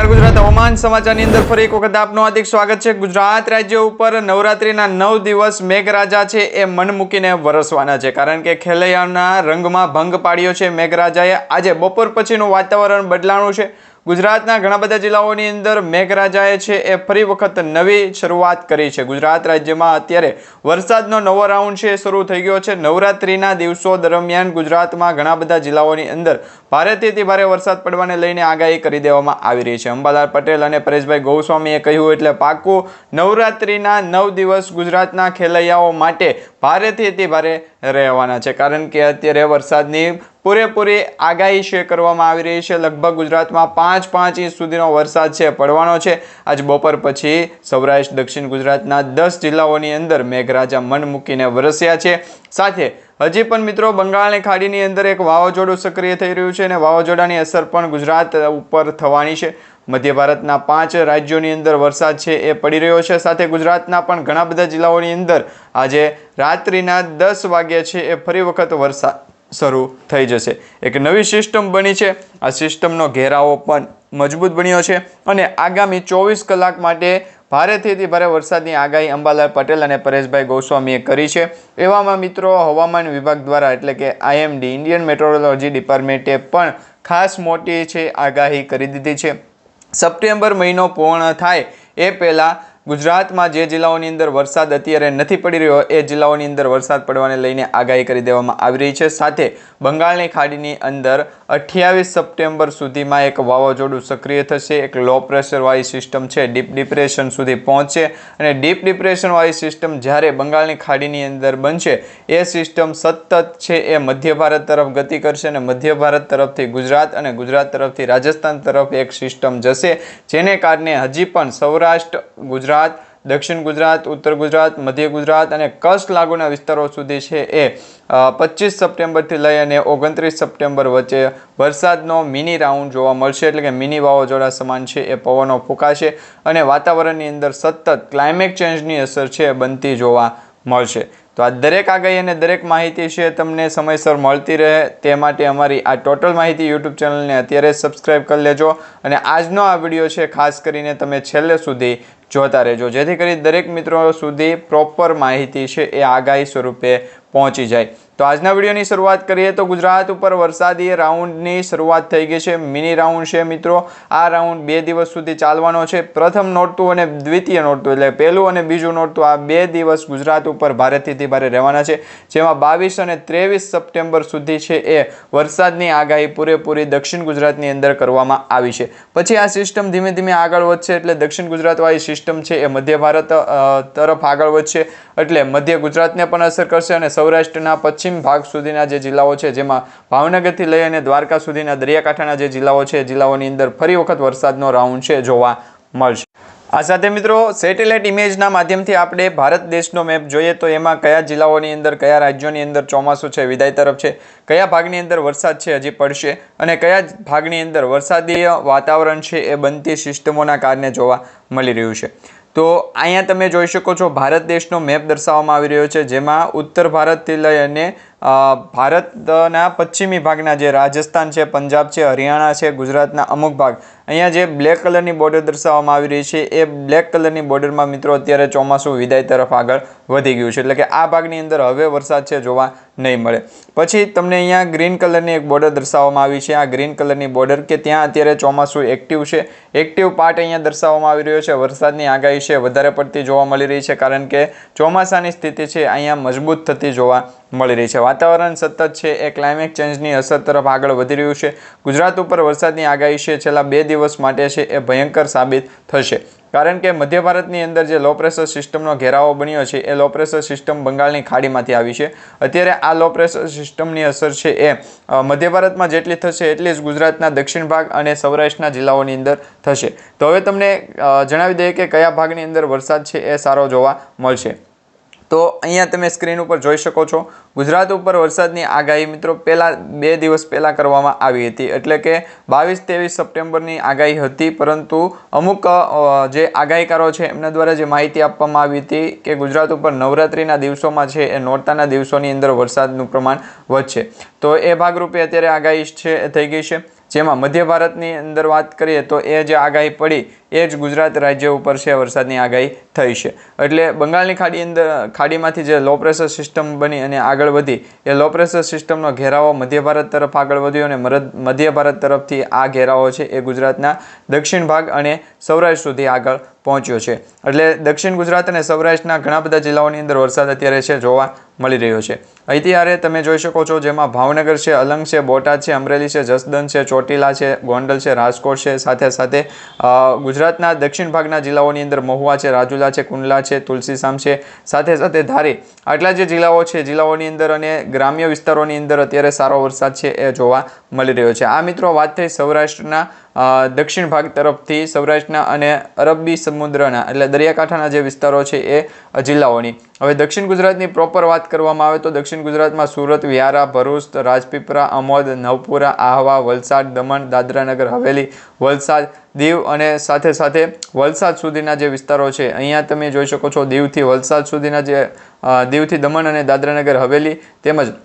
નમસ્કાર ગુજરાત હવામાન સમાચારની અંદર ફરી એક વખત આપનું હાર્દિક સ્વાગત છે. ગુજરાત રાજ્ય ઉપર નવરાત્રિના નવ દિવસ મેઘરાજા છે એ મન મૂકીને વરસવાના છે. કારણ કે ખેલૈયાના રંગમાં ભંગ પાડ્યો છે મેઘરાજાએ. આજે બપોર પછીનું વાતાવરણ બદલાણું છે. ગુજરાતના ઘણા બધા જિલ્લાઓની અંદર મેઘરાજાએ છે એ ફરી વખત નવી શરૂઆત કરી છે. ગુજરાત રાજ્યમાં અત્યારે વરસાદનો નવો રાઉન્ડ છે એ શરૂ થઈ ગયો છે. નવરાત્રિના દિવસો દરમિયાન ગુજરાતમાં ઘણા બધા જિલ્લાઓની અંદર ભારેથી ભારે વરસાદ પડવાને લઈને આગાહી કરી દેવામાં આવી રહી છે. અંબાલાલ પટેલ અને પરેશભાઈ ગૌસ્વામીએ કહ્યું એટલે પાકું નવરાત્રિના નવ દિવસ ગુજરાતના ખેલૈયાઓ માટે ભારેથી ભારે રહેવાના છે. કારણ કે અત્યારે વરસાદની પૂરેપૂરી આગાહી છે કરવામાં આવી રહી છે. લગભગ ગુજરાતમાં પાંચ પાંચ ઇંચ સુધીનો વરસાદ છે, પડવાનો છે. આજ બપોર પછી સૌરાષ્ટ્ર, દક્ષિણ ગુજરાતના દસ જિલ્લાઓની અંદર મેઘરાજા મન મૂકીને વરસ્યા છે. સાથે હજી પણ મિત્રો બંગાળની ખાડીની અંદર એક વાવાઝોડું સક્રિય થઈ રહ્યું છે અને વાવાઝોડાની અસર પણ ગુજરાત ઉપર થવાની છે. મધ્ય ભારતના પાંચ રાજ્યોની અંદર વરસાદ છે એ પડી રહ્યો છે. સાથે ગુજરાતના પણ ઘણા બધા જિલ્લાઓની અંદર આજે રાત્રિના દસ વાગ્યા છે એ ફરી વખત વરસાદ શરૂ થઈ જશે. એક નવી સિસ્ટમ બની છે. આ સિસ્ટમનો ઘેરાવો પણ મજબૂત બન્યો છે અને આગામી ચોવીસ કલાક માટે ભારેથી ભારે વરસાદની આગાહી અંબાલાલ પટેલ અને પરેશભાઈ ગોસ્વામીએ કરી છે. એવામાં મિત્રો હવામાન વિભાગ દ્વારા એટલે કે આઈએમડી, ઇન્ડિયન મેટ્રોલોજી ડિપાર્ટમેન્ટે પણ ખાસ મોટી છે આગાહી કરી દીધી છે. સપ્ટેમ્બર મહિનો પૂર્ણ થાય એ પહેલાં ગુજરાતમાં જે જિલ્લાઓની અંદર વરસાદ અત્યારે નથી પડી રહ્યો, એ જિલ્લાઓની અંદર વરસાદ પડવાને લઈને આગાહી કરી દેવામાં આવી રહી છે. સાથે બંગાળની ખાડીની અંદર અઠ્યાવીસ સપ્ટેમ્બર સુધીમાં એક વાવાઝોડું સક્રિય થશે. એક લો પ્રેશરવાળી સિસ્ટમ છે ડીપ ડિપ્રેશન સુધી પહોંચશે અને ડીપ ડિપ્રેશનવાળી સિસ્ટમ જ્યારે બંગાળની ખાડીની અંદર બનશે, એ સિસ્ટમ સતત છે એ મધ્ય ભારત તરફ ગતિ કરશે અને મધ્ય ભારત તરફથી ગુજરાત અને ગુજરાત તરફથી રાજસ્થાન તરફ એક સિસ્ટમ જશે. જેને કારણે હજી પણ સૌરાષ્ટ્ર, ગુજરાત દક્ષિણ ગુજરાત, ઉત્તર ગુજરાત, મધ્ય ગુજરાત અને કચ્છ લાગુના વિસ્તારો સુધી છે એ પચીસ સપ્ટેમ્બરથી લઈ અને ઓગણત્રીસ સપ્ટેમ્બર વચ્ચે વરસાદનો મિની રાઉન્ડ જોવા મળશે. એટલે કે મિની વાવાઝોડા સમાન છે એ પવનો ફૂંકાશે અને વાતાવરણની અંદર સતત ક્લાઇમેટ ચેન્જની અસર છે બનતી જોવા મળશે. તો આ દરેક આગાહી અને દરેક માહિતી છે તમને સમયસર મળતી રહે તે માટે અમારી આ ટોટલ માહિતી યુટ્યુબ ચેનલને અત્યારે સબસ્ક્રાઈબ કરી લેજો અને આજનો આ વીડિયો છે ખાસ કરીને તમે છેલ્લે સુધી જોતા રહેજો. જેથી કરી દરેક મિત્રો સુધી પ્રોપર માહિતી છે એ આગાહી સ્વરૂપે પહોંચી જાય. તો આજના વિડીયોની શરૂઆત કરીએ તો ગુજરાત ઉપર વરસાદી રાઉન્ડની શરૂઆત થઈ ગઈ છે. મિની રાઉન્ડ છે મિત્રો. આ રાઉન્ડ બે દિવસ સુધી ચાલવાનો છે. પ્રથમ નોરતું અને દ્વિતીય નોરતું, એટલે પહેલું અને બીજું નોરતું આ બે દિવસ ગુજરાત ઉપર ભારેથી ભારે રહેવાના છે. જેમાં બાવીસ અને ત્રેવીસ સપ્ટેમ્બર સુધી છે એ વરસાદની આગાહી પૂરેપૂરી દક્ષિણ ગુજરાતની અંદર કરવામાં આવી છે. પછી આ સિસ્ટમ ધીમે ધીમે આગળ વધશે, એટલે દક્ષિણ ગુજરાતવાળી સિસ્ટમ છે એ મધ્ય ભારત તરફ આગળ વધશે, એટલે મધ્ય ગુજરાતને પણ અસર કરશે અને સૌરાષ્ટ્રના પશ્ચિમ ભાગ સુધીના જે જિલ્લાઓ છે, જેમાં ભાવનગરથી લઈ અને દ્વારકા સુધીના દરિયાકાંઠાના જે જિલ્લાઓ છે, જિલ્લાઓની અંદર ફરી વખત વરસાદનો રાઉન્ડ છે જોવા મળશે. આ સાથે મિત્રો, સેટેલાઇટ ઇમેજના માધ્યમથી આપણે ભારત દેશનો મેપ જોઈએ તો એમાં કયા જિલ્લાઓની અંદર, કયા રાજ્યોની અંદર ચોમાસું છે, વિદાય તરફ છે, કયા ભાગની અંદર વરસાદ છે હજી પડશે અને કયા ભાગની અંદર વરસાદી વાતાવરણ છે એ બનતી સિસ્ટમોના કારણે જોવા મળી રહ્યું છે. તો અહીંયા તમે જોઈ શકો છો, ભારત દેશનો મેપ દર્શાવવામાં આવી રહ્યો છે, જેમાં ઉત્તર ભારતથી લઈ અને ભારતના પશ્ચિમી ભાગના જે રાજસ્થાન છે, પંજાબ છે, હરિયાણા છે, ગુજરાતના અમુક ભાગ, અહીંયા જે બ્લેક કલરની બોર્ડર દર્શાવવામાં આવી રહી છે, એ બ્લેક કલરની બોર્ડરમાં મિત્રો અત્યારે ચોમાસું વિદાય તરફ આગળ વધી ગયું છે, એટલે કે આ ભાગની અંદર હવે વરસાદ છે જોવા નહીં મળે. પછી તમને અહીંયા ગ્રીન કલરની એક બોર્ડર દર્શાવવામાં આવી છે, આ ગ્રીન કલરની બોર્ડર કે ત્યાં અત્યારે ચોમાસું એક્ટિવ છે એક્ટિવ પાર્ટ અહીંયા દર્શાવવામાં આવી રહ્યો છે, વરસાદની આગાહી છે, વધારે પડતી જોવા મળી રહી છે, કારણ કે ચોમાસાની સ્થિતિ છે, અહીંયા મજબૂત થતી જોવા મળી રહી છે. વાતાવરણ સતત છે. એ ક્લાઇમેટ ચેન્જની અસર તરફ આગળ વધી રહ્યું છે. ગુજરાત ઉપર વરસાદની આગાહી છે. છેલ્લા બે દિવસ માટે છે એ ભયંકર સાબિત થશે. કારણ કે મધ્ય ભારતની અંદર જે લો પ્રેશર સિસ્ટમનો ઘેરાવો બન્યો છે, એ લો પ્રેશર સિસ્ટમ બંગાળની ખાડીમાંથી આવી છે. અત્યારે આ લો પ્રેશર સિસ્ટમની અસર છે એ મધ્ય ભારતમાં જેટલી થશે એટલી જ ગુજરાતના દક્ષિણ ભાગ અને સૌરાષ્ટ્રના જિલ્લાઓની અંદર થશે. તો હવે તમને જણાવી દઈએ કે કયા ભાગની અંદર વરસાદ છે એ સારો જોવા મળશે. તો અહીંયા તમે સ્ક્રીન ઉપર જોઈ શકો છો, ગુજરાત ઉપર વરસાદની આગાહી મિત્રો પહેલાં બે દિવસ પહેલાં કરવામાં આવી હતી. એટલે કે બાવીસ ત્રેવીસ સપ્ટેમ્બરની આગાહી હતી, પરંતુ અમુક જે આગાહીકારો છે એમના દ્વારા જે માહિતી આપવામાં આવી હતી કે ગુજરાત ઉપર નવરાત્રિના દિવસોમાં છે એ નોરતાના દિવસોની અંદર વરસાદનું પ્રમાણ વધશે. તો એ ભાગરૂપે અત્યારે આગાહી છે, થઈ ગઈ છે. જેમાં મધ્ય ભારતની અંદર વાત કરીએ તો એ જે આગાહી પડી એ જ ગુજરાત રાજ્ય ઉપર છે વરસાદની આગાહી થઈ છે. એટલે બંગાળની ખાડી અંદર ખાડીમાંથી જે લો પ્રેશર સિસ્ટમ બની અને આગળ વધી એ લો પ્રેશર સિસ્ટમનો ઘેરાવો મધ્ય ભારત તરફ આગળ વધ્યો અને મધ્ય ભારત તરફથી આ ઘેરાવો છે એ ગુજરાતના દક્ષિણ ભાગ અને સૌરાષ્ટ્ર સુધી આગળ પહોંચ્યો છે. એટલે દક્ષિણ ગુજરાત અને સૌરાષ્ટ્રના ઘણા બધા જિલ્લાઓની અંદર વરસાદ અત્યારે છે જોવા મળી રહ્યો છે. અહીંથી તમે જોઈ શકો છો જેમાં ભાવનગર છે અલંગ છે બોટાદ છે અમરેલી છે જસદન છે ચોટીલા છે ગોંડલ છે રાજકોટ છે સાથે સાથે અ, ગુજરાતના દક્ષિણ ભાગના જિલ્લાઓની અંદર મહુવા છે, રાજુલા છે, કુંડલા છે, તુલસીસામ છે. સાથે સાથે ધારી આટલા જે જિલ્લાઓ છે, જિલ્લાઓની અંદર અને ગ્રામ્ય વિસ્તારોની અંદર અત્યારે સારો વરસાદ છે એ જોવા મળી રહ્યો છે. આ મિત્રો વાત થઈ સૌરાષ્ટ્રના દક્ષિણ ભાગ તરફથી સૌરાષ્ટ્રના અને અરબી સમુદ્રના એટલે દરિયાકાંઠાના જે વિસ્તારો છે એ જિલ્લાઓની. હવે દક્ષિણ ગુજરાતની પ્રોપર વાત કરવામાં આવે તો દક્ષિણ ગુજરાતમાં સુરત, વ્યારા, ભરૂચ રાજપીપળા અમોદ નવપુરા, આહવા, વલસાડ, દમણ, દાદરાનગર, હવેલી, વલસાડ, દીવ અને સાથે સાથે વલસાડ સુધીના જે વિસ્તારો છે, અહીંયા તમે જોઈ શકો છો દીવથી વલસાડ સુધીના જે દીવથી દમણ અને દાદરાનગર, હવેલી તેમજ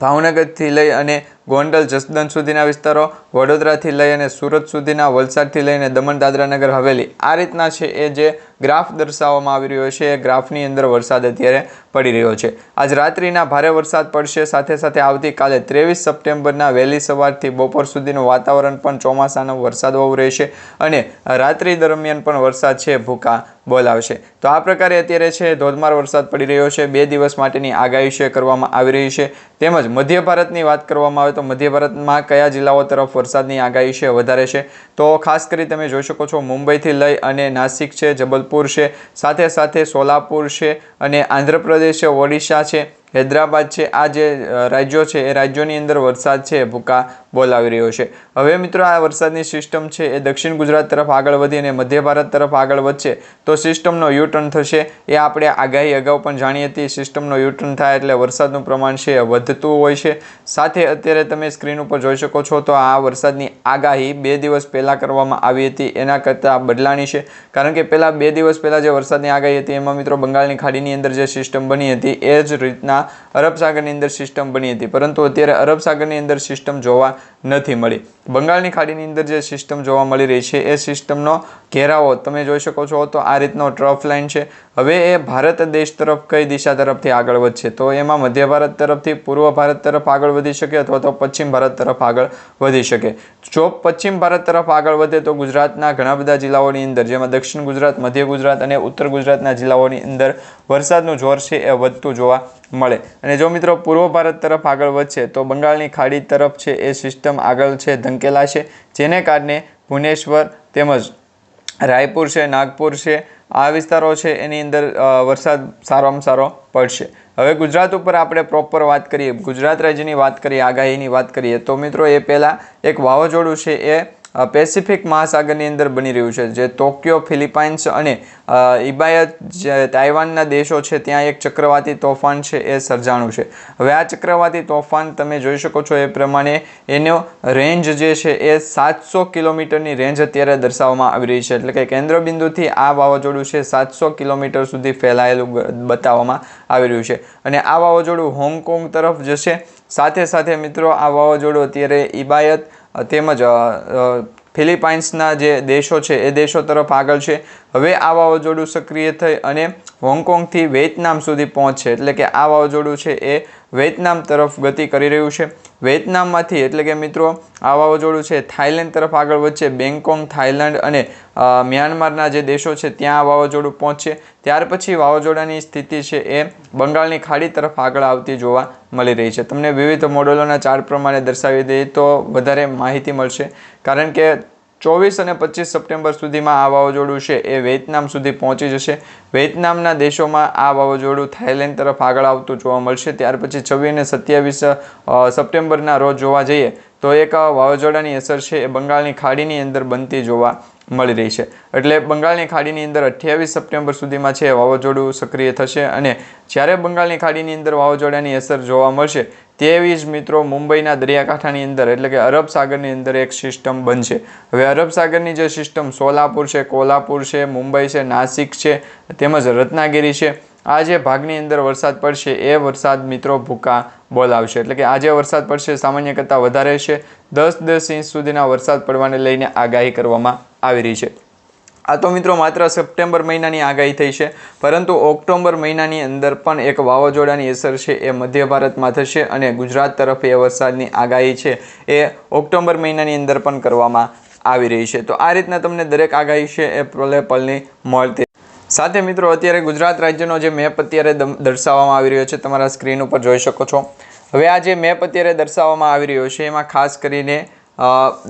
ભાવનગરથી લઈ અને ગોંડલ જસદન સુધીના વિસ્તારો, વડોદરાથી લઈ અને સુરત સુધીના વલસાડથી લઈને દમણ દાદરાનગર હવેલી. આ રીતના છે એ જે ગ્રાફ દર્શાવવામાં આવી રહ્યો છે, એ ગ્રાફની અંદર વરસાદ અત્યારે પડી રહ્યો છે. આજ રાત્રિના ભારે વરસાદ પડશે, સાથે સાથે આવતીકાલે ત્રેવીસ સપ્ટેમ્બરના વહેલી સવારથી બપોર સુધીનું વાતાવરણ પણ ચોમાસાનો વરસાદ વરસાદવાળું રહેશે અને રાત્રિ દરમિયાન પણ વરસાદ છે ભૂકા બોલાવશે તો આ પ્રકારે અત્યારે છે ધોધમાર વરસાદ પડી રહ્યો છે. બે દિવસ માટેની આગાહી છે કરવામાં આવી રહી છે. તેમજ મધ્ય ભારતની વાત કરવામાં આવે મધ્ય ભારતમાં કયા જિલ્લાઓ તરફ વરસાદની આગાહી છે, વધારે છે? તો ખાસ કરી તમે જોઈ શકો છો, મુંબઈથી લઈ અને નાસિક છે, જબલપુર છે, સાથે સાથે સોલાપુર છે અને આંધ્રપ્રદેશ છે, ઓડિશા છે. હૈદરાબાદ છે. આ જે રાજ્યો છે, એ રાજ્યોની અંદર વરસાદ છે ભૂકા બોલાવી રહ્યો છે. હવે મિત્રો આ વરસાદની સિસ્ટમ છે એ દક્ષિણ ગુજરાત તરફ આગળ વધી અને મધ્ય ભારત તરફ આગળ વધશે તો સિસ્ટમનો યુટર્ન થશે. એ આપણે આગાહી અગાઉ પણ જાણી હતી સિસ્ટમનો યુટર્ન થાય એટલે વરસાદનું પ્રમાણ છે વધતું હોય છે. સાથે અત્યારે તમે સ્ક્રીન ઉપર જોઈ શકો છો તો આ વરસાદની આગાહી બે દિવસ પહેલાં કરવામાં આવી હતી. એના કરતાં બદલાણી છે. કારણ કે પહેલાં બે દિવસ પહેલાં જે વરસાદની આગાહી હતી, એમાં મિત્રો બંગાળની ખાડીની અંદર જે સિસ્ટમ બની હતી, એ જ રીતના અરબ સાગરની અંદર સિસ્ટમ બની હતી. પરંતુ અત્યારે અરબ સાગરની અંદર સિસ્ટમ જોવા નથી મળી. બંગાળની ખાડીની અંદર જે સિસ્ટમ જોવા મળી રહી છે, એ સિસ્ટમનો ઘેરાવો તમે જોઈ શકો છો તો આ રીતનો ટ્રફ લાઇન છે. હવે એ ભારત દેશ તરફ કઈ દિશા તરફથી આગળ વધશે? તો એમાં મધ્ય ભારત તરફથી પૂર્વ ભારત તરફ આગળ વધી શકે અથવા તો પશ્ચિમ ભારત તરફ આગળ વધી શકે? જો પશ્ચિમ ભારત તરફ આગળ વધે તો ગુજરાતના ઘણા બધા જિલ્લાઓની અંદર, જેમાં દક્ષિણ ગુજરાત, મધ્ય ગુજરાત અને ઉત્તર ગુજરાતના જિલ્લાઓની અંદર વરસાદનું જોર છે એ વધતું જોવા મળે. અને જો મિત્રો પૂર્વ ભારત તરફ આગળ વધશે તો બંગાળની ખાડી તરફ છે એ સિસ્ટમ આગળ છે ધંકેલા છે, જેને કારણે ભુવનેશ્વર તેમજ રાયપુર છે, નાગપુર છે, આ વિસ્તારો છે, એની અંદર વરસાદ સારામાં સારો પડશે. હવે ગુજરાત ઉપર આપણે પ્રોપર વાત કરીએ, ગુજરાત રાજ્યની વાત કરીએ, આગાહીની વાત કરીએ, તો મિત્રો એ પહેલાં એક વાવાઝોડું છે, એ પેસિફિક મહાસાગરની અંદર બની રહ્યું છે, જે ટોક્યો ફિલિપાઇન્સ અને ઇબાયત જે તાઇવાનના દેશો છે, ત્યાં એક ચક્રવાતી તોફાન છે, એ સર્જાણું છે. હવે આ ચક્રવાતી તોફાન તમે જોઈ શકો છો એ પ્રમાણે એનો રેન્જ જે છે, એ સાતસો કિલોમીટરની રેન્જ અત્યારે દર્શાવવામાં આવી રહી છે. એટલે કે કેન્દ્રબિંદુથી આ વાવાઝોડું છે, સાતસો કિલોમીટર સુધી ફેલાયેલું બતાવવામાં આવી રહ્યું છે. અને આ વાવાઝોડું હોંગકોંગ તરફ જશે. સાથે સાથે મિત્રો, આ વાવાઝોડું અત્યારે ઇબાયત તેમજ ફિલિપાઇન્સના જે દેશો છે એ દેશો તરફ આગળ છે. હવે આ વાવાઝોડું સક્રિય થઈ અને હોંગકોંગથી વિયેતનામ સુધી પહોંચશે એટલે કે આ વાવાઝોડું છે એ વિયેતનામ તરફ ગતિ કરી રહ્યું છે. વિયેતનામમાંથી, એટલે કે મિત્રો, આ વાવાઝોડું છે થાઇલેન્ડ તરફ આગળ વધશે. બેંગકોંગ, થાઇલેન્ડ અને મ્યાનમારના જે દેશો છે, ત્યાં આ વાવાઝોડું પહોંચશે. ત્યાર પછી વાવાઝોડાની સ્થિતિ છે એ બંગાળની ખાડી તરફ આગળ આવતી જોવા મળી રહી છે. તમને વિવિધ મોડેલોના ચાર્ટ પ્રમાણે દર્શાવી દઈએ તો વધારે માહિતી મળશે. કારણ કે ચોવીસ અને પચીસ સપ્ટેમ્બર સુધીમાં આ વાવાઝોડું છે એ વિયેતનામ સુધી પહોંચી જશે. વિયેતનામના દેશોમાં આ વાવાઝોડું થાઈલેન્ડ તરફ આગળ આવતું જોવા મળશે. ત્યાર પછી છવ્વીસ અને સત્યાવીસ સપ્ટેમ્બરના રોજ જોવા જઈએ તો એક વાવાઝોડાની અસર છે એ બંગાળની ખાડીની અંદર બનતી જોવા મળી રહી છે. એટલે બંગાળની ખાડીની અંદર અઠ્યાવીસ સપ્ટેમ્બર સુધીમાં છે વાવાઝોડું સક્રિય થશે અને જ્યારે બંગાળની ખાડીની અંદર વાવાઝોડાની અસર જોવા મળશે, તેવી જ મિત્રો મુંબઈના દરિયાકાંઠાની અંદર એટલે કે અરબ સાગરની અંદર એક સિસ્ટમ બનશે. હવે અરબ સાગરની જે સિસ્ટમ સોલાપુર છે, કોલ્હાપુર છે, મુંબઈ છે, નાસિક છે, તેમજ રત્નાગીરી છે આ જે ભાગની અંદર વરસાદ પડશે, એ વરસાદ મિત્રો ભૂકા બોલાવશે એટલે કે આજે વરસાદ પડશે, સામાન્ય કરતાં વધારે છે. દસ દસ ઇંચ સુધીના વરસાદ પડવાને લઈને આગાહી કરવામાં આવી રહી છે. આ તો મિત્રો માત્ર સપ્ટેમ્બર મહિનાની આગાહી થઈ છે, પરંતુ ઓક્ટોબર મહિનાની અંદર પણ એક વાવાઝોડાની અસર છે એ મધ્ય ભારતમાં થશે અને ગુજરાત તરફ એ વરસાદની આગાહી છે એ ઓક્ટોબર મહિનાની અંદર પણ કરવામાં આવી રહી છે. તો આ રીતના તમને દરેક આગાહી છે એ પલે પલની મળતી સાથે મિત્રો, અત્યારે ગુજરાત રાજ્યનો જે મેપ અત્યારે દર્શાવવામાં આવી રહ્યો છે, તમારા સ્ક્રીન ઉપર જોઈ શકો છો. હવે આ જે મેપ અત્યારે દર્શાવવામાં આવી રહ્યો છે, એમાં ખાસ કરીને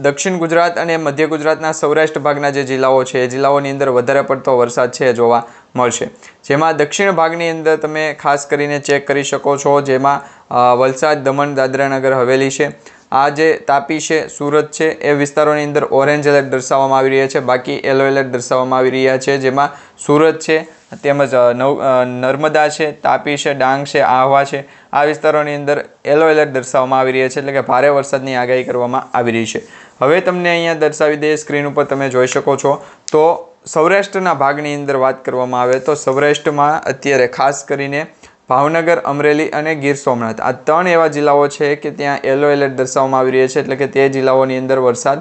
દક્ષિણ ગુજરાત અને મધ્ય ગુજરાતના સૌરાષ્ટ્ર ભાગના જે જિલ્લાઓ છે, એ જિલ્લાઓની અંદર વધારે પડતો વરસાદ છે જોવા મળશે. જેમાં દક્ષિણ ભાગની અંદર તમે ખાસ કરીને ચેક કરી શકો છો, જેમાં વલસાડ, દમણ, દાદરાનગર, હવેલી છે. આ જે તાપી છે, સુરત છે, એ વિસ્તારોની અંદર ઓરેન્જ એલર્ટ દર્શાવવામાં આવી રહ્યા છે, બાકી યલો એલર્ટ દર્શાવવામાં આવી રહ્યા છે, જેમાં સુરત છે, તેમજ નવ નર્મદા છે, તાપી છે, ડાંગ છે, આહવા છે, આ વિસ્તારોની અંદર યલો એલર્ટ દર્શાવવામાં આવી રહ્યા છે, એટલે કે ભારે વરસાદની આગાહી કરવામાં આવી રહી છે. હવે તમને અહીંયા દર્શાવી દઈએ સ્ક્રીન ઉપર તમે જોઈ શકો છો. તો સૌરાષ્ટ્રના ભાગની અંદર વાત કરવામાં આવે તો સૌરાષ્ટ્રમાં અત્યારે ખાસ કરીને ભાવનગર, અમરેલી અને ગીર સોમનાથ. આ ત્રણ એવા જિલ્લાઓ છે કે ત્યાં યલો એલર્ટ દર્શાવવામાં આવી રહ્યા છે, એટલે કે તે જિલ્લાઓની અંદર વરસાદ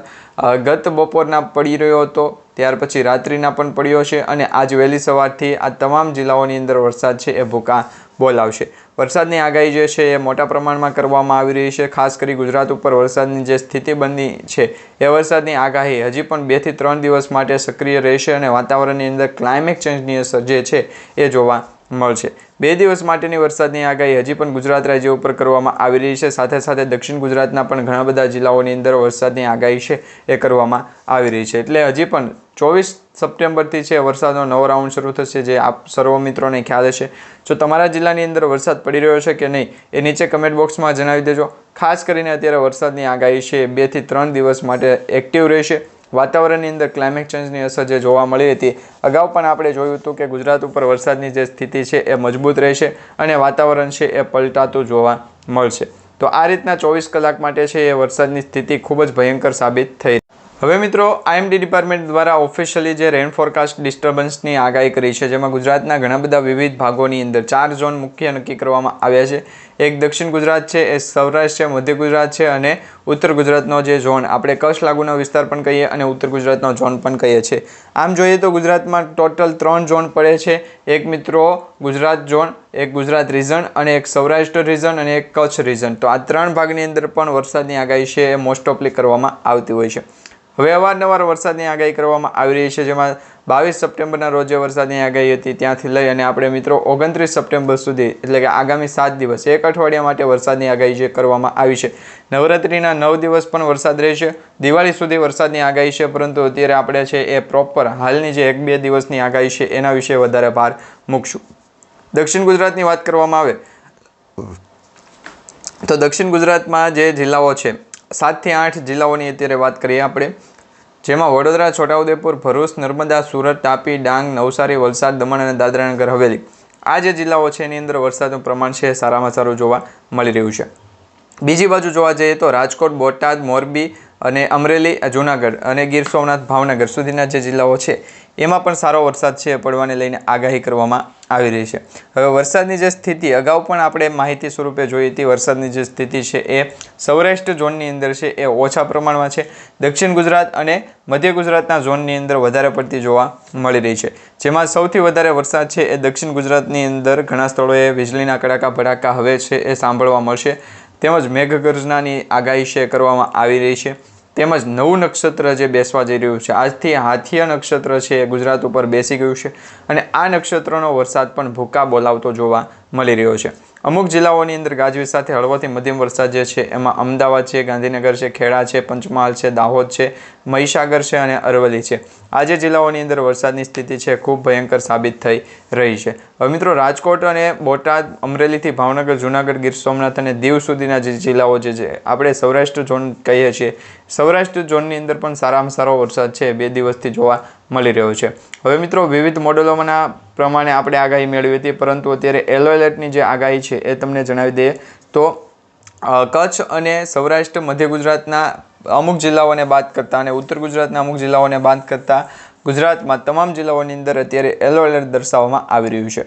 ગત બપોરના પડી રહ્યો હતો, ત્યાર પછી રાત્રિના પણ પડ્યો છે અને આજ વહેલી સવારથી આ તમામ જિલ્લાઓની અંદર વરસાદ છે એ ભૂકા બોલાવશે. વરસાદની આગાહી જે છે એ મોટા પ્રમાણમાં કરવામાં આવી રહી છે, ખાસ કરી ગુજરાત ઉપર વરસાદની જે સ્થિતિ બની છે એ વરસાદની આગાહી હજી પણ બેથી ત્રણ દિવસ માટે સક્રિય રહેશે અને વાતાવરણની અંદર ક્લાઇમેટ ચેન્જની અસર જે છે એ જોવા મળશે. બે દિવસ માટેની વરસાદની આગાહી હજી પણ ગુજરાત રાજ્ય ઉપર કરવામાં આવી રહી છે. સાથે સાથે દક્ષિણ ગુજરાતના પણ ઘણા બધા જિલ્લાઓની અંદર વરસાદની આગાહી છે એ કરવામાં આવી રહી છે. એટલે હજી પણ ચોવીસ સપ્ટેમ્બરથી છે વરસાદનો નવો રાઉન્ડ શરૂ થશે જે આપ સર્વ મિત્રોને ખ્યાલ હશે. જો તમારા જિલ્લાની અંદર વરસાદ પડી રહ્યો છે કે નહીં એ નીચે કમેન્ટ બોક્સમાં જણાવી દેજો. ખાસ કરીને અત્યારે વરસાદની આગાહી છે બેથી ત્રણ દિવસ માટે એક્ટિવ રહેશે. વાતાવરણની અંદર ક્લાઇમેટ ચેન્જની અસર જે જોવા મળી હતી, અગાઉ પણ આપણે જોયું હતું કે ગુજરાત ઉપર વરસાદની જે સ્થિતિ છે એ મજબૂત રહેશે અને વાતાવરણ છે એ પલટાતું જોવા મળશે. તો આ રીતના ચોવીસ કલાક માટે છે એ વરસાદની સ્થિતિ ખૂબ જ ભયંકર સાબિત થઈ હવે મિત્રો આઈએમડી ડિપાર્ટમેન્ટ દ્વારા ઓફિશિયલી જે રેન ફોરકાસ્ટ ડિસ્ટર્બન્સની આગાહી કરી છે, જેમાં ગુજરાતના ઘણા બધા વિવિધ ભાગોની અંદર ચાર ઝોન મુખ્ય નક્કી કરવામાં આવ્યા છે. એક દક્ષિણ ગુજરાત છે એ સૌરાષ્ટ્ર છે, મધ્ય ગુજરાત છે અને ઉત્તર ગુજરાતનો જે ઝોન આપણે કચ્છ લાગુનો વિસ્તાર પણ કહીએ અને ઉત્તર ગુજરાતનો ઝોન પણ કહીએ છીએ. આમ જોઈએ તો ગુજરાતમાં ટોટલ ત્રણ ઝોન પડે છે. એક મિત્રો ગુજરાત ઝોન, એક ગુજરાત રિઝન અને એક સૌરાષ્ટ્ર રિઝન અને એક કચ્છ રિઝન તો આ ત્રણ ભાગની અંદર પણ વરસાદની આગાહી છે એ મોસ્ટ ઓફલી કરવામાં આવતી હોય છે. હવે અવારનવાર વરસાદની આગાહી કરવામાં આવી રહી છે, જેમાં બાવીસ સપ્ટેમ્બરના રોજ વરસાદની આગાહી હતી. ત્યાંથી લઈ અને આપણે મિત્રો ઓગણત્રીસ સપ્ટેમ્બર સુધી, એટલે કે આગામી સાત દિવસ, એક અઠવાડિયા માટે વરસાદની આગાહી જે કરવામાં આવી છે. નવરાત્રિના નવ દિવસ પણ વરસાદ રહેશે. દિવાળી સુધી વરસાદની આગાહી છે, પરંતુ અત્યારે આપણે છે એ પ્રોપર હાલની જે એક બે દિવસની આગાહી છે, એના વિશે વધારે ભાર મૂકશું. દક્ષિણ ગુજરાતની વાત કરવામાં આવે, તો દક્ષિણ ગુજરાતમાં જે જિલ્લાઓ છે સાતથી આઠ જિલ્લાઓની અત્યારે વાત કરીએ આપણે, જેમાં વડોદરા, છોટાઉદેપુર, ભરૂચ, નર્મદા, સુરત, તાપી, ડાંગ, નવસારી, વલસાડ, દમણ અને દાદરાનગર હવેલી. આ જે જિલ્લાઓ છે એની અંદર વરસાદનું પ્રમાણ છે સારામાં સારું જોવા મળી રહ્યું છે. બીજી બાજુ જોવા જઈએ તો રાજકોટ, બોટાદ, મોરબી અને અમરેલી જૂનાગઢ અને ગીર સોમનાથ ભાવનગર સુધીના જે જિલ્લાઓ છે, એમાં પણ સારો વરસાદ છે પડવાને લઈને આગાહી કરવામાં આવી રહી છે. હવે વરસાદની જે સ્થિતિ, અગાઉ પણ આપણે માહિતી સ્વરૂપે જોઈ હતી, વરસાદની જે સ્થિતિ છે એ સૌરાષ્ટ્ર ઝોનની અંદર છે, એ ઓછા પ્રમાણમાં છે. દક્ષિણ ગુજરાત અને મધ્ય ગુજરાતના ઝોનની અંદર વધારે પડતી જોવા મળી રહી છે. જેમાં સૌથી વધારે વરસાદ છે એ દક્ષિણ ગુજરાતની અંદર. ઘણા સ્થળોએ વીજળીના કડાકા ભડાકા હવે છે એ સાંભળવા મળશે. તેમજ મેઘગર્જનાની આગાહી છે કરવામાં આવી રહી છે. તેમજ નવું નક્ષત્ર જે બેસવા જઈ રહ્યું છે. આજથી હાથીયા નક્ષત્ર છે એ ગુજરાત ઉપર બેસી ગયું છે અને આ નક્ષત્રનો વરસાદ પણ ભૂકા બોલાવતો જોવા મળી રહ્યો છે. અમુક જિલ્લાઓની અંદર ગાજવીજ સાથે હળવોથી મધ્યમ વરસાદ જે છે, એમાં અમદાવાદ છે, ગાંધીનગર છે, ખેડા છે, પંચમહાલ છે, દાહોદ છે, મહીસાગર છે અને અરવલ્લી છે. આ જે જિલ્લાઓની અંદર વરસાદની સ્થિતિ છે, ખૂબ ભયંકર સાબિત થઈ રહી છે. હવે મિત્રો, રાજકોટ અને બોટાદ, અમરેલીથી ભાવનગર, જૂનાગઢ, ગીર સોમનાથ અને દીવ સુધીના જે જિલ્લાઓ જે છે આપણે સૌરાષ્ટ્ર ઝોન કહીએ છીએ સૌરાષ્ટ્ર ઝોનની અંદર પણ સારામાં સારો વરસાદ છે. બે દિવસથી જોવા મળી રહ્યો છે. હવે મિત્રો, વિવિધ મોડેલોના પ્રમાણે આપણે આગાહી મેળવી હતી, પરંતુ અત્યારે યલો એલર્ટની જે આગાહી છે એ તમને જણાવી દઈએ. તો કચ્છ અને સૌરાષ્ટ્ર, મધ્ય ગુજરાતના અમુક જિલ્લાઓને બાદ કરતાં અને ઉત્તર ગુજરાતના અમુક જિલ્લાઓને બાદ કરતા ગુજરાતમાં તમામ જિલ્લાઓની અંદર અત્યારે યલો એલર્ટ દર્શાવવામાં આવી રહ્યું છે.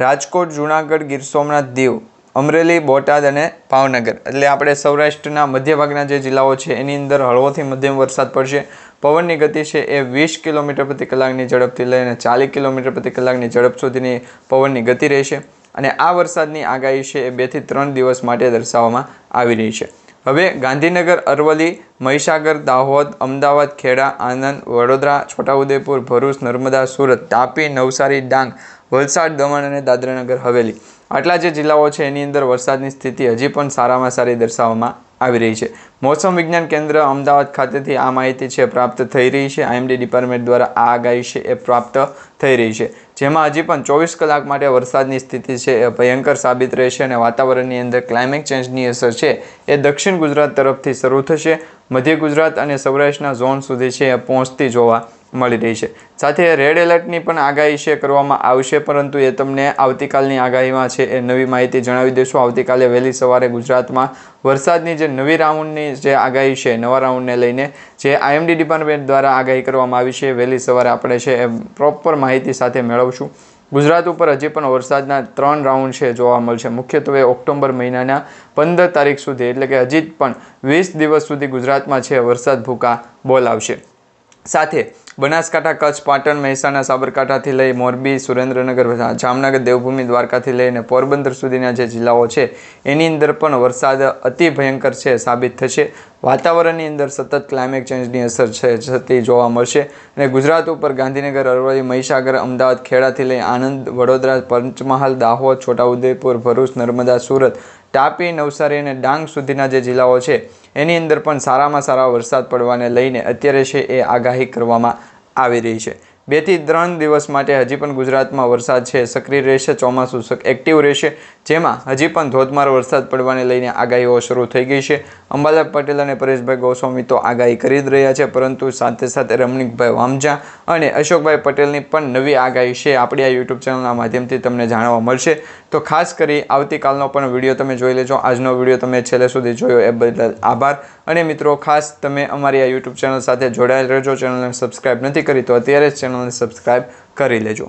રાજકોટ, જુનાગઢ, ગીર સોમનાથ, દીવ અમરેલી, બોટાદ અને ભાવનગર. એટલે આપણે સૌરાષ્ટ્રના મધ્ય ભાગના જે જિલ્લાઓ છે, એની અંદર હળવોથી મધ્યમ વરસાદ પડશે. પવનની ગતિ છે એ વીસ કિલોમીટર પ્રતિ કલાકની ઝડપથી લઈને ચાલીસ કિલોમીટર પ્રતિ કલાકની ઝડપ સુધીની પવનની ગતિ રહેશે. અને આ વરસાદની આગાહી છે એ બેથી ત્રણ દિવસ માટે દર્શાવવામાં આવી રહી છે. હવે ગાંધીનગર, અરવલ્લી, મહીસાગર, દાહોદ, અમદાવાદ, ખેડા આનંદ વડોદરા, છોટાઉદેપુર, ભરૂચ, નર્મદા, સુરત, તાપી, નવસારી, ડાંગ, વલસાડ, દમણ અને દાદરાનગર, હવેલી. આટલા જે જિલ્લાઓ છે, એની અંદર વરસાદની સ્થિતિ હજી પણ સારામાં સારી દર્શાવવામાં આવી રહી છે. મોસમ વિજ્ઞાન કેન્દ્ર અમદાવાદ ખાતેથી આ માહિતી છે, પ્રાપ્ત થઈ રહી છે. આઈએમડી ડિપાર્ટમેન્ટ દ્વારા આ આગાહી છે, એ પ્રાપ્ત થઈ રહી છે. જેમાં હજી પણ ચોવીસ કલાક માટે વરસાદની સ્થિતિ છે, એ ભયંકર સાબિત રહેશે અને વાતાવરણની અંદર ક્લાઇમેટ ચેન્જની અસર છે, એ દક્ષિણ ગુજરાત તરફથી શરૂ થશે. મધ્ય ગુજરાત અને સૌરાષ્ટ્રના ઝોન સુધી છે, એ પહોંચતી જોવા મળી રહી છે. સાથે રેડ એલર્ટની પણ આગાહી છે કરવામાં આવશે, પરંતુ એ તમને આવતીકાલની આગાહીમાં છે એ નવી માહિતી જણાવી દઈશું. આવતીકાલે વહેલી સવારે ગુજરાતમાં વરસાદની જે નવી રાઉન્ડની જે આગાહી છે, નવા રાઉન્ડને લઈને જે આઈએમડી ડિપાર્ટમેન્ટ દ્વારા આગાહી કરવામાં આવી છે, વહેલી સવારે આપણે છે એ પ્રોપર માહિતી સાથે મેળવશું. ગુજરાત ઉપર હજી પણ વરસાદના ત્રણ રાઉન્ડ છે જોવા મળશે. મુખ્યત્વે ઓક્ટોબર મહિનાના પંદર તારીખ સુધી, એટલે કે હજી પણ વીસ દિવસ સુધી ગુજરાતમાં છે વરસાદ ભૂકા બોલાવશે. સાથે બનાસકાંઠા કચ્છ, પાટણ, મહેસાણા, સાબરકાંઠાથી લઈ મોરબી, સુરેન્દ્રનગર જામનગર, દેવભૂમિ, દ્વારકાથી લઈને પોરબંદર સુધીના જે જિલ્લાઓ છે, એની અંદર પણ વરસાદ અતિ ભયંકર છે સાબિત થશે. વાતાવરણની અંદર સતત ક્લાઇમેટ ચેન્જની અસર છે, થતી જોવા મળશે. અને ગુજરાત ઉપર ગાંધીનગર, અરવલ્લી, મહીસાગર, અમદાવાદ, ખેડાથી લઈ આણંદ, વડોદરા, પંચમહાલ, દાહોદ, છોટાઉદેપુર, ભરૂચ, નર્મદા, સુરત, તાપી, નવસારી અને ડાંગ સુધીના જે જિલ્લાઓ છે એની અંદર પણ સારામાં સારા વરસાદ પડવાને લઈને અત્યારે છે એ આગાહી કરવામાં આવી રહી છે. બેથી ત્રણ દિવસ માટે હજી પણ ગુજરાતમાં વરસાદ છે. સક્રિય રહેશે, ચોમાસું એક્ટિવ રહેશે. જેમાં હજી પણ ધોધમાર વરસાદ પડવાને લઈને આગાહીઓ શરૂ થઈ ગઈ છે. અંબાલાલ પટેલ અને પરેશભાઈ ગોસ્વામી તો આગાહી કરી જ રહ્યા છે, પરંતુ સાથે સાથે રમણીકભાઈ વામજા અને અશોકભાઈ પટેલની પણ નવી આગાહી છે. આપણી આ યુટ્યુબ ચેનલના માધ્યમથી તમને જાણવા મળશે. તો ખાસ કરી આવતીકાલનો પણ વીડિયો તમે જોઈ લેજો. આજનો વીડિયો તમે છેલ્લે સુધી જોયો એ બદલ આભાર. અને મિત્રો, ખાસ તમે અમારી આ યુટ્યુબ ચેનલ સાથે જોડાયેલ રહેજો. ચેનલને સબસ્ક્રાઈબ નથી કરી તો અત્યારે જ ચેનલને સબસ્ક્રાઈબ કરી લેજો.